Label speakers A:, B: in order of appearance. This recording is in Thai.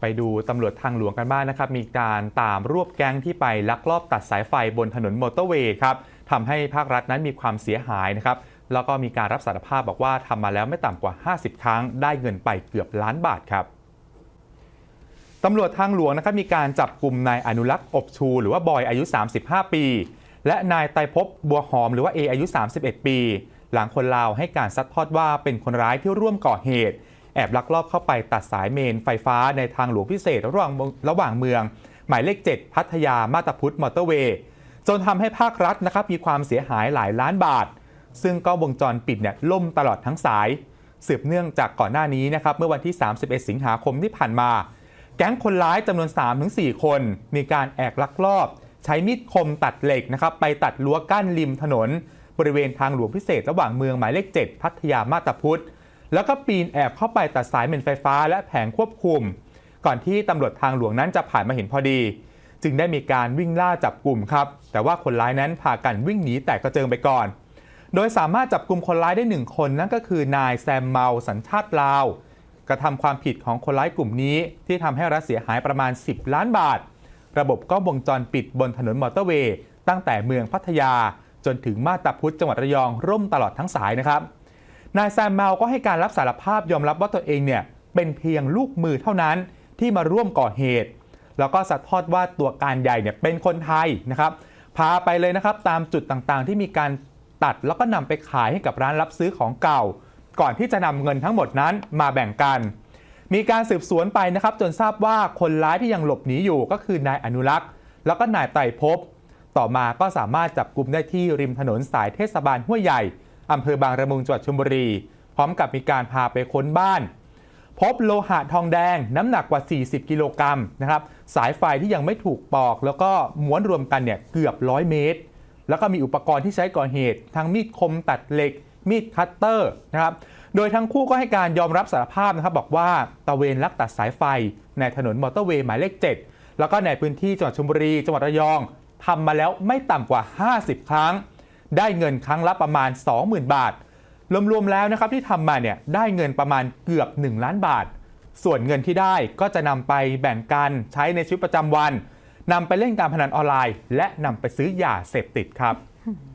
A: ไปดูตำรวจทางหลวงกันบ้างนะครับ มีการตามรวบแก๊งที่ไปลักลอบตัดสายไฟบนถนนมอเตอร์เวย์ครับทำให้ภาครัฐนั้นมีความเสียหายนะครับ แล้วก็มีการรับสารภาพบอกว่าทำมาแล้วไม่ต่ำกว่า 50 ครั้ง ได้เงินไปเกือบล้านบาทครับตำรวจทางหลวงนะครับมีการจับกลุ่มนายอนุรักษ์อบชู หรือว่าบอยอายุ 35 ปี และนายไตรภพบัวหอมหรือว่าเออายุ 31 ปี หลังคนลาวให้การซัดทอดว่าเป็นคนร้ายที่ร่วมก่อเหตุ แอบลักลอบเข้าไปตัดสายเมนไฟฟ้าในทางหลวงพิเศษระหว่างระหว่างเมือง หมายเลข 7 พัทยามาตาพุทธมอเตอร์เวย์จนทำให้ภาครัฐนะครับมีความเสียหายหลายล้านบาท ซึ่งก็วงจรปิดเนี่ยล่มตลอดทั้งสาย สืบเนื่องจากก่อนหน้านี้นะครับเมื่อวันที่ 31 สิงหาคมที่ผ่านมา แก๊งคนร้ายจำนวน 3-4 คน มีการแอบลักลอบ ใช้มีดคมตัดเหล็กนะครับไปตัดรั้วกั้นริมถนน บริเวณทางหลวงพิเศษระหว่างเมืองหมายเลข 7 พัทยามาตาพุทธ แล้วก็ปีนแอบเข้าไปตัดสายเมนไฟฟ้าและแผงควบคุม ก่อนที่ตำรวจทางหลวงนั้นจะผ่านมาเห็นพอดี จึงได้มีการวิ่งล่าจับกลุ่มครับ แต่ว่าคนร้ายนั้นพากันวิ่งหนีแตกกระเจิงไปก่อน โดยสามารถจับกลุ่มคนร้ายได้หนึ่งคนนั่นก็คือนายแซมเมาสัญชาติลาว กระทำความผิดของคนร้ายกลุ่มนี้ ที่ทำให้รัฐเสียหายประมาณ 10 ล้านบาท ระบบก็วงจรปิดบนถนนมอเตอร์เวย์ตั้งแต่เมืองพัทยา จนถึงมาตาพุธจังหวัดระยองร่มตลอดทั้งสายนะครับ นายแซมเมาก็ให้การรับสารภาพยอมรับว่าตัวเองเนี่ยเป็นเพียงลูกมือเท่านั้นที่มาร่วมก่อเหตุ แล้วก็สัดทอดว่าตัวการใหญ่เนี่ยเป็นคนไทยนะครับพาไปเลยนะครับตามจุดต่างๆ ที่มีการตัดแล้วก็นำไปขายให้กับร้านรับซื้อของเก่า ก่อนที่จะนำเงินทั้งหมดนั้นมาแบ่งกัน มีการสืบสวนไปนะครับ จนทราบว่าคนร้ายที่ยังหลบหนีอยู่ก็คือนายอนุรักษ์ แล้วก็นายไตรภพต่อมาก็สามารถจับกลุ่มได้ที่ริมถนนสายเทศบาลห้วยใหญ่ อำเภอบางระมุงจังหวัดชลบุรี พร้อมกับมีการพาไปค้นบ้าน พบโลหะทองแดงน้ำหนักกว่า 40 กิโลกรัมนะครับสายไฟที่ยังไม่ถูกปอก แล้วก็ม้วนรวมกันเนี่ยเกือบ100เมตร แล้วก็มีอุปกรณ์ที่ใช้ก่อเหตุ ทั้งมีดคมตัดเหล็ก มีดคัตเตอร์นะครับโดยทั้งคู่ก็ให้การยอมรับสารภาพนะครับบอกว่าตระเวนลักตัดสายไฟ ในถนนมอเตอร์เวย์หมายเลข 7 แล้วก็ในพื้นที่จังหวัดชลบุรี จังหวัดระยองทำมาแล้วไม่ต่ำกว่า 50 ครั้ง ได้เงินครั้งละประมาณ 20,000 บาท รวมๆแล้วนะครับที่ทำมาเนี่ยได้เงินประมาณเกือบ 1 ล้านบาท ส่วนเงินที่ได้ก็จะนำไปแบ่งกันใช้ในชีวิตประจำวันนำไปเล่นการพนันออนไลน์ และนำไปซื้อยาเสพติดครับ